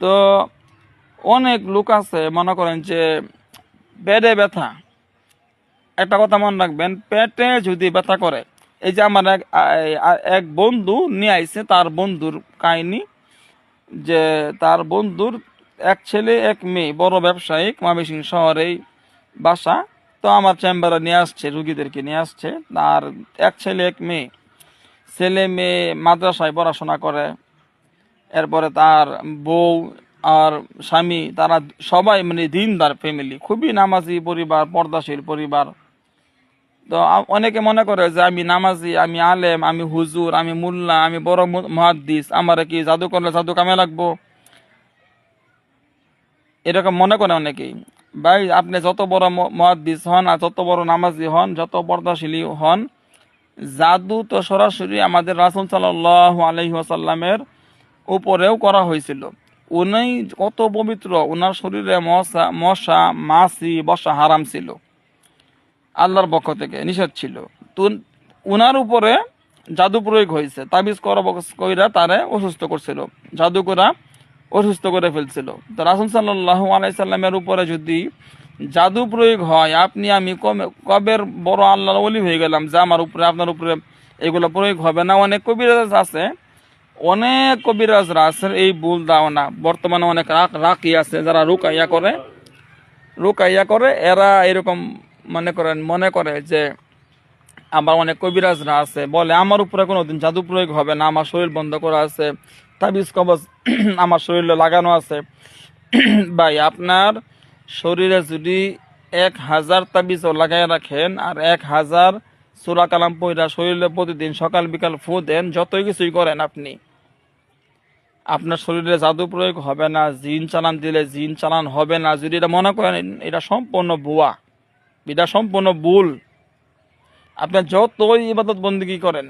তো অনেক লোক আছে, মনে করেন যে পেটে ব্যথা। একটা কথা মনে রাখবেন, পেটে যদি ব্যথা করে, এই যে আমার এক এক বন্ধু নিয়ে আইছে, তার বন্ধুর কাহিনী যে তার বন্ধুর এক ছেলে, এক মেয়ে, বড় ব্যবসায়িক, ময়মনসিংহ শহরেই বাসা। তো আমার চেম্বারে নিয়ে আসছে, রুগীদেরকে নিয়ে আসছে। আর এক ছেলে, এক মেয়ে। ছেলে, মেয়ে মাদ্রাসায় পড়াশোনা করে। এরপরে তার বউ আর স্বামী, তারা সবাই মানে দিনদার ফ্যামিলি খুবই নামাজি পরিবার, পর্দাশীল পরিবার। তো অনেকে মনে করে যে আমি নামাজি, আমি আলেম, আমি হুজুর, আমি মুল্লা, আমি বড় মহাদ্দিস, আমার কি জাদু করলে জাদু কামে লাগবো? এরকম মনে করে অনেকেই। ভাই, আপনি যত বড় মহাদ্দিস হন আর যত বড় নামাজি হন, যত পর্দাশীলী হন, জাদু তো সরাসরি আমাদের রাসুল সাল্লাহ আলহি উপরেও করা হয়েছিল। উনি কত পবিত্র ওনার শরীরে মশা মশা, মাছি, বসা হারাম ছিল। আল্লাহর পক্ষ থেকে নিষেধ ছিল। তো উনার উপরে জাদু প্রয়োগ হয়েছে। তাবিজ করা তারে অসুস্থ করছিল। জাদু করা অসুস্থ করে ফেলছিল। তো রাসুল সাল্লাহ আলাইসাল্লামের উপরে যদি জাদু প্রয়োগ হয়, আপনি আমি কবের বড় আল্লাহর অলি হয়ে গেলাম যে আমার উপরে, আপনার উপরে এগুলো প্রয়োগ হবে না? অনেক কবিরাজ আছে অনেক কবিরাজরা আছে এই ভুল ধারণা। বর্তমানে অনেক রাক রাকি আছে যারা রুকাইয়া করে। রুকাইয়া করে, এরা এরকম মনে করেন, মনে করে যে আবার অনেক কবিরাজরা আছে। বলে, আমার উপরে কোনোদিন জাদু প্রয়োগ হবে না, আমার শরীর বন্ধ করা আছে, তাবিজ, কবজ, আমার শরীরে লাগানো আছে। ভাই, আপনার শরীরে যদি এক হাজার তাবিজও লাগাই রাখেন আর এক হাজার সুরা কালাম পইরা শরীরে প্রতিদিন সকাল বিকাল ফু দেন, যতই কিছুই করেন আপনি আপনার শরীরে জাদু প্রয়োগ হবে না, জিন চালান দিলে জিন চালান হবে না। যদি এটা মনে করেন, এটা সম্পূর্ণ ভুয়া এটা সম্পূর্ণ ভুল। আপনার যতই ইবাদত বন্দিগি করেন,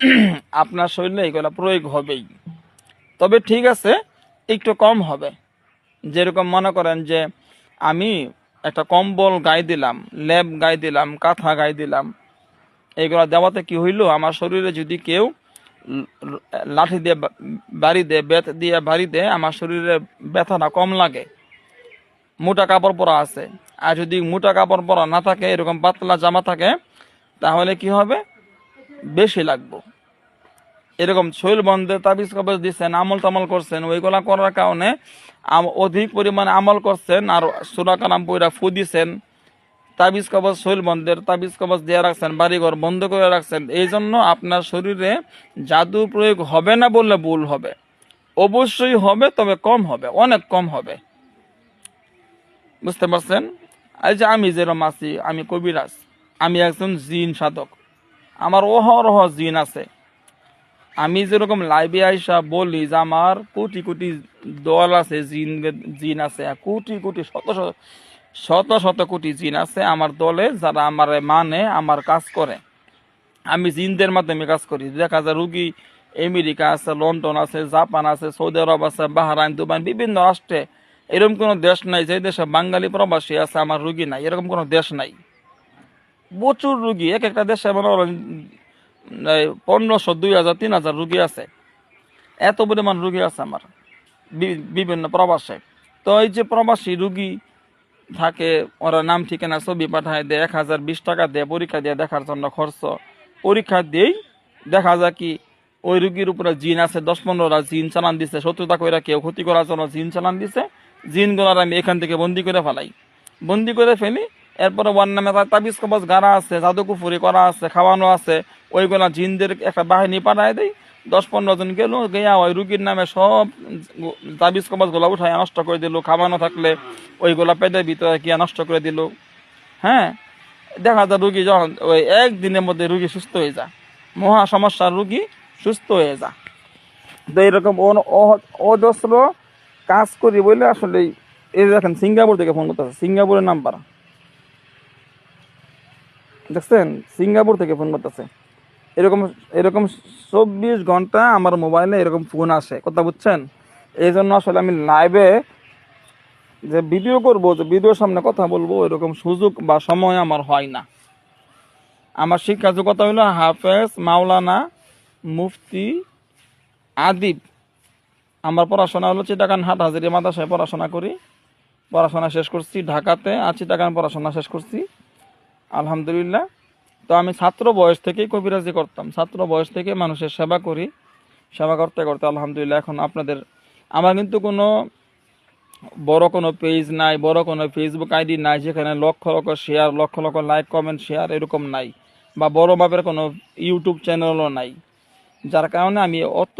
আপনার শরীরে এগুলো প্রয়োগ হবেই। তবে ঠিক আছে, একটু কম হবে। যেরকম মনে করেন যে, আমি একটা কম্বল গায়ে দিলাম, লেপ গায়ে দিলাম, কাঁথা গায়ে দিলাম এইগুলো দেওয়াতে কি হইল? আমার শরীরে যদি কেউ লাঠি দিয়ে বাড়ি দেয়, বেত দিয়ে, বাড়ি দেয় আমার শরীরে ব্যথাটা কম লাগে। মোটা কাপড় পরা আছে। আর যদি মোটা কাপড় পরা না থাকে, এরকম পাতলা জামা থাকে, তাহলে কি হবে? বেশি লাগবো। এরকম শৈল বন্ধে তাবিজ কবজ দিচ্ছেন আমল তামল করছেন, ওইগুলা করার কারণে অধিক পরিমাণে আমল করছেন আর সুরা কালাম পইরা ফু দিছেন। তাবিজ কবজ, শৈল বন্ধের তাবিজ কবজ দিয়ে রাখছেন, বাড়িঘর বন্ধ করে রাখছেন এই জন্য আপনার শরীরে জাদু প্রয়োগ হবে না বললে ভুল হবে। অবশ্যই হবে, তবে কম হবে, অনেক কম হবে। বুঝতে পারছেন? এই যে আমি যেরকম আছি, আমি কবিরাজ, আমি একজন জিন সাধক। আমার অহরহ জিন আছে। আমি যেরকম লাইভে আইসা বলি যে আমার কোটি কোটি দল আছে, জিন জিন আছে কোটি কোটি শত শত শত শত কোটি জিন আছে আমার দলে যারা আমার মানে আমার কাজ করে। আমি জিনদের মাধ্যমে কাজ করি। দেখা যায় রুগী আমেরিকা আছে, লন্ডন আছে, জাপান আছে, সৌদি আরব আছে, বাহরাইন, দুবাই, বিভিন্ন রাষ্ট্রে। এরকম কোনো দেশ নাই যে দেশে বাঙালি প্রবাসী আছে, আমার রুগী নাই। এরকম কোনো দেশ নাই। প্রচুর রুগী। এক একটা দেশে মনে করেন পনেরোশো, দুই হাজার, তিন হাজার রুগী আছে। এত পরিমাণ রুগী আছে আমার বিভিন্ন প্রবাসে। তো এই যে প্রবাসী রুগী থাকে, ওরা নাম, ঠিকানা, ছবি পাঠায় দেয়, এক হাজার বিশ টাকা দেয়, পরীক্ষা দিয়ে দেখার জন্য খরচ। পরীক্ষা দিয়েই দেখা যায় কি, ওই রুগীর উপরে জিন আছে, দশ পনেরোটা জিন চালান দিছে, শত্রুতা কইরা কেউ ক্ষতি করার জন্য জিন চালান দিছে জিনগুলার আমি এখান থেকে বন্দি করে ফেলাই। বন্দি করে ফেলি, এরপরে ওয়ার নামে তার তাবিজ কবজ গাড়া আছে, জাদুকুফুরি করা আছে, খাওয়ানো আছে, ওইগুলা জিনদের একটা বাহিনী পাঠায় দেয় দশ পনেরো জন গেল, গিয়া ওই রুগীর নামে সব তাবিজ কবাজগুলা উঠায়, নষ্ট করে দিল। খাওয়ানো থাকলে ওইগুলা পেটের ভিতরে গিয়া নষ্ট করে দিল। হ্যাঁ? দেখা যায় রুগী যখন ওই একদিনের মধ্যে রুগী সুস্থ হয়ে যায়। মহা সমস্যার রুগী সুস্থ হয়ে যায়। তো অ- অজস্র কাজ করি বলে আসলে এই দেখেন, সিঙ্গাপুর থেকে ফোন করতেছে। সিঙ্গাপুরের নাম্বার দেখছেন? সিঙ্গাপুর থেকে ফোন করতেছে। এরকম এরকম চব্বিশ ঘণ্টা আমার মোবাইলে এরকম ফোন আসে। কথা বুঝছেন? এই জন্য আসলে আমি লাইভে যে ভিডিও করব, যে ভিডিওর সামনে কথা বলব এরকম সুযোগ বা সময় আমার হয় না। আমার শিক্ষা যোগ্যতা হলো হাফেজ মাওলানা মুফতি আদিব। আমার পড়াশোনা হলো চিটাগান হাট, হাজারি মাদ্রাসায় পড়াশোনা করি। পড়াশোনা শেষ করছি ঢাকাতে, আর চিটাগান পড়াশোনা শেষ করছি। আলহামদুলিল্লাহ। তো আমি ছাত্র বয়স থেকেই কবিরাজি করতাম। ছাত্র বয়স থেকে মানুষের সেবা করি, সেবা করতে করতে আলহামদুলিল্লাহ এখন আপনাদের, আমার কিন্তু কোনো বড় কোনো পেজ নাই, বড় কোনো ফেসবুক আইডি নাই, যেখানে lakh lakh share lakh lakh like comment share এরকম নাই, বা বড় মাপের কোনো ইউটিউব চ্যানেলও নাই। যার কারণে আমি অত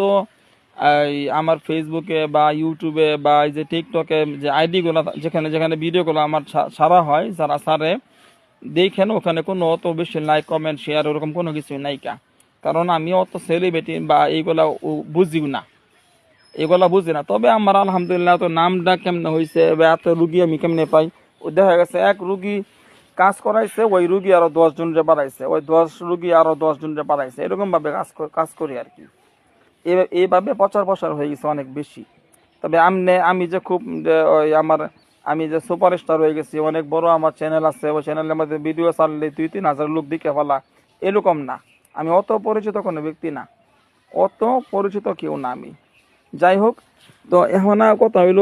আমার ফেসবুকে বা ইউটিউবে বা এই যে টিকটকে যে আইডিগুলো যেখানে যেখানে ভিডিওগুলো আমার সারা হয়, যারা ছাড়ে দেখেন ওখানে কোনো অত বেশি নাই কমেন্ট শেয়ার ওরকম কোনো কিছু নাইকা কারণ আমি অত সেলিব্রিটি বা এইগুলা বুঝিও না। এগুলা বুঝি না। তবে আমার আলহামদুলিল্লাহ তো নামটা কেমনে হয়েছে বা এত রুগী আমি কেমনে পাই দেখা গেছে এক রুগী কাজ করাইছে, ওই রুগী আরও দশ জনরে বাড়াইছে, ওই দশ রুগী আরও দশ জনরে বাড়াইছে। এরকম ভাবে কাজ কাজ করি আর কি। এইভাবে প্রচার প্রসার হয়ে গেছে অনেক বেশি। তবে আমনে, আমি যে খুব ওই আমার আমি যে সুপারস্টার হয়ে গেছি, অনেক বড় আমার চ্যানেল আছে, ওই চ্যানেলের মধ্যে ভিডিও ছাড়লে দুই তিন হাজার লোক দিকে ফেলা, এরকম না। আমি অত পরিচিত কোনো ব্যক্তি না, অত পরিচিত কেউ না আমি। যাই হোক, তো এখন কথা হইল,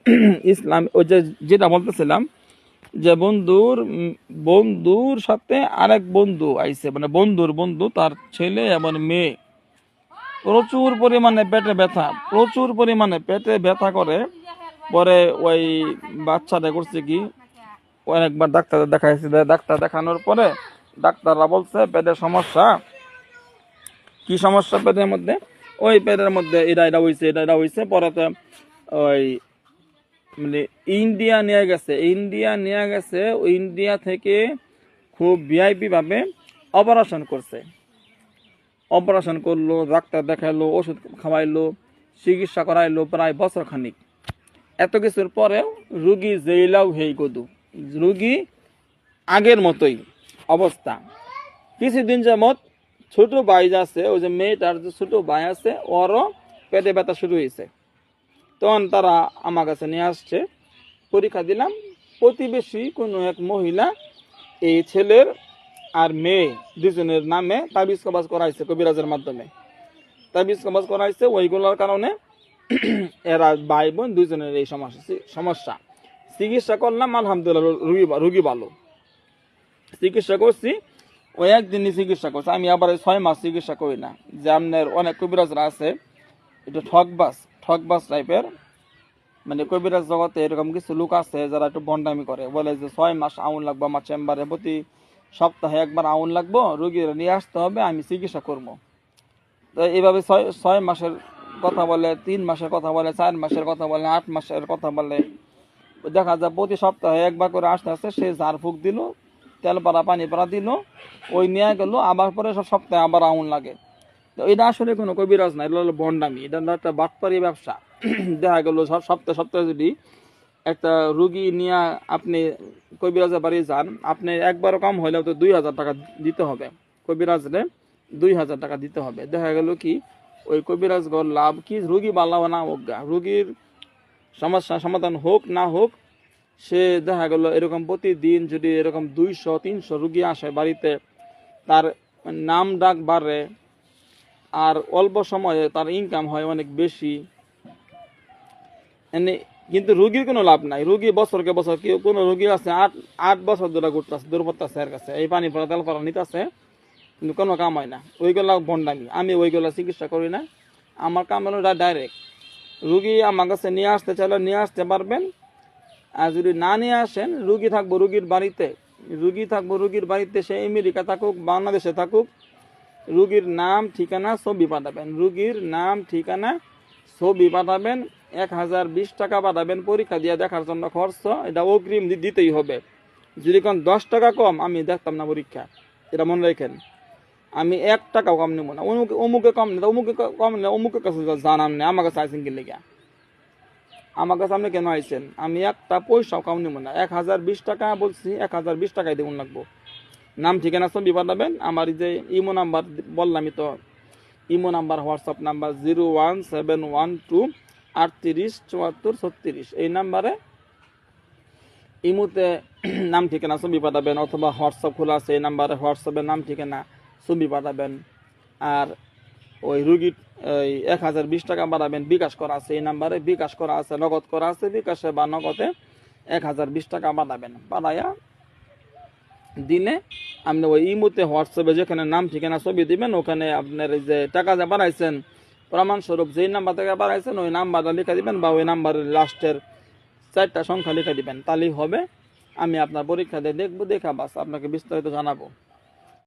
ইসলাম, ওই যে যেটা বলতেছিলাম, যে বন্ধুর বন্ধুর সাথে আরেক বন্ধু আইছে মানে বন্ধুর বন্ধু, তার ছেলে এবং মেয়ে। প্রচুর পরিমাণে পেটে ব্যথা, প্রচুর পরিমাণে পেটে ব্যথা করে। পরে ওই বাচ্চাটা করছে কি? অনেকবার ডাক্তার দেখাইছে। ডাক্তার দেখানোর পরে ডাক্তাররা বলছে, পেটের সমস্যা। কি সমস্যা পেটের মধ্যে? ওই পেটের মধ্যে এটা এটা হইছে এটা এটা হইছে। পরে তো ওই মানে ইন্ডিয়া নিয়ে গেছে। ইন্ডিয়া নিয়ে গেছে ওই ইন্ডিয়া থেকে খুব ভিআইপিভাবে অপারেশন করছে। অপারেশন করল, ডাক্তার দেখাইলো, ওষুধ খাওয়াইলো, চিকিৎসা করাইলো প্রায় বছর খানিক এত কিছুর পরেও রুগী জেইলাও হেই গদু। রুগী আগের মতোই অবস্থা। কিছুদিন যাবৎ ছোট ভাই আছে ওই যে মেয়েটার যে ছোট ভাই আছে, ওরও পেটে ব্যথা শুরু হয়েছে। তখন তারা আমার কাছে নিয়ে আসছে, পরীক্ষা দিলাম, প্রতিবেশী কোনো এক মহিলা, এই ছেলের আর মেয়ে দুজনের নামে তাবিজ কবাজ করাইছে কবিরাজের মাধ্যমে। তাবিজ কবাজ করাইছে ওইগুলোর কারণে এরা ভাই বোন দুজনের এই সমস্যা সমস্যা। চিকিৎসা করলাম, আলহামদুলিল্লাহ, রুগী রুগী ভালো। চিকিৎসা করছি ওই একদিনই চিকিৎসা করছে। আমি আবার ছয় মাস চিকিৎসা করি না। যে আপনার অনেক কবিরাজরা আছে একটু ঠকবাস ঠকবাস টাইপের মানে কবিরাজ জগতে এরকম কিছু লোক আছে যারা একটু বন্ডামি করে। বলে যে ছয় মাস আউন লাগবো আমার চেম্বারে, প্রতি সপ্তাহে একবার আউন লাগবো, রুগীরা নিয়ে আসতে হবে, আমি চিকিৎসা করব। তো এইভাবে ছয় ছয় মাসের কথা বলে, তিন মাসের কথা বলে, চার মাসের কথা বলে, আট মাসের কথা বলে। দেখা যায় প্রতি সপ্তাহে একবার করে আসতে আসতে সে ঝাড় ফুক দিল তেল পাড়া পানি পাড়া দিল, ওই নিয়ে গেল, আবার পরে সব সপ্তাহে আবার আউন লাগে। তো এটা আসলে কোনো কবিরাজ না, এটা হলো বন্ডামি, এটা হলো একটা বাটপারি ব্যবসা। দেখা গেল সব সপ্তাহে সপ্তাহে যদি একটা রুগী নিয়ে আপনি কবিরাজের বাড়ি যান, আপনি একবারও কম হইলেও তো দুই হাজার টাকা দিতে হবে। কবিরাজরে দুই হাজার টাকা দিতে হবে। দেখা গেল কি ওই কবিরাজ গর লাভ কি? রুগী বালাও না হোক রুগীর সমস্যা সমাধান হোক না হোক, সে দেখা গেল এরকম প্রতিদিন যদি এরকম দুইশো, তিনশো রুগী আসে বাড়িতে, তার নাম ডাক বাড়ে, আর অল্প সময়ে তার ইনকাম হয় অনেক বেশি। এনে কিন্তু রুগীর কোনো লাভ নাই। রুগী বছরকে বছর কেউ কোনো রুগী আছে, আট আট বছর ধরে ঘুরতেছে দুর্বত্তাছে এর কাছে। এই পানি পড়া, তেল পড়া নিতেছে। কিন্তু কোনো কাম হয় না। ওইগুলা বন্ডামি। আমি ওইগুলা চিকিৎসা করি না। আমার কাম হলো ডাইরেক্ট রুগী আমার কাছে নিয়ে আসতে চাইলে নিয়ে আসতে পারবেন। আর যদি না নিয়ে আসেন, রুগী থাকব রুগীর বাড়িতে। রুগী থাকব রুগীর বাড়িতে, সে আমেরিকা থাকুক, বাংলাদেশে থাকুক, রুগীর নাম, ঠিকানা, ছবি পাঠাবেন। রুগীর নাম, ঠিকানা, ছবি পাঠাবেন। এক হাজার বিশ টাকা পাঠাবেন পরীক্ষা দিয়ে দেখার জন্য খরচ। এটা অগ্রিম দিতেই হবে। যদি কোন দশ টাকা কম, আমি দেখতাম না পরীক্ষা। এটা মনে রাখেন। আমি এক টাকাও কম নেব না। অমুকে অমুকে কম নেই, অমুকে কম নেই অমুকের কাছে জানাম নেই, আমার কাছে আইসেন কিনলে গিয়া আমার কাছে আপনি কেন আইসেন আমি একটা পয়সাও কম নেব না। এক হাজার বিশ টাকা বলছি, এক হাজার বিশ টাকাই দেবো লাগবো। নাম, ঠিকানা, ছবি পাঠাবেন। আমার যে ইমো নাম্বার বললামই তো, imo number, WhatsApp number zero one seven one two আটত্রিশ চুয়াত্তর ছত্রিশ। এই নাম্বারে ইমোতে নাম, ঠিকানা, ছবি পাঠাবেন অথবা হোয়াটসঅ্যাপ খোলা আছে, এই নাম্বারে হোয়াটসঅ্যাপে নাম, ঠিকানা ছবি পাঠাবেন আর ওই রুগীর ওই এক হাজার বিশ টাকা বাড়াবেন। বিকাশ করা আছে এই নাম্বারে, বিকাশ করা আছে, নগদ করা আছে বিকাশে বা নগদে এক হাজার বিশ টাকা বাড়াবেন। বাড়াইয়া দিনে আপনি ওই ইমুতে হোয়াটসঅ্যাপে যেখানে নাম, ঠিকানা, ছবি দিবেন, ওখানে আপনার এই যে টাকা যে বাড়াইছেন, প্রমাণস্বরূপ যেই নাম্বার থেকে বাড়াইছেন, ওই নাম্বারটা লিখে দিবেন বা ওই নাম্বারের লাস্টের চারটা সংখ্যা লিখে দিবেন। তাহলেই হবে। আমি আপনার পরীক্ষা দিয়ে দেখব, দেখা বাস আপনাকে বিস্তারিত জানাব।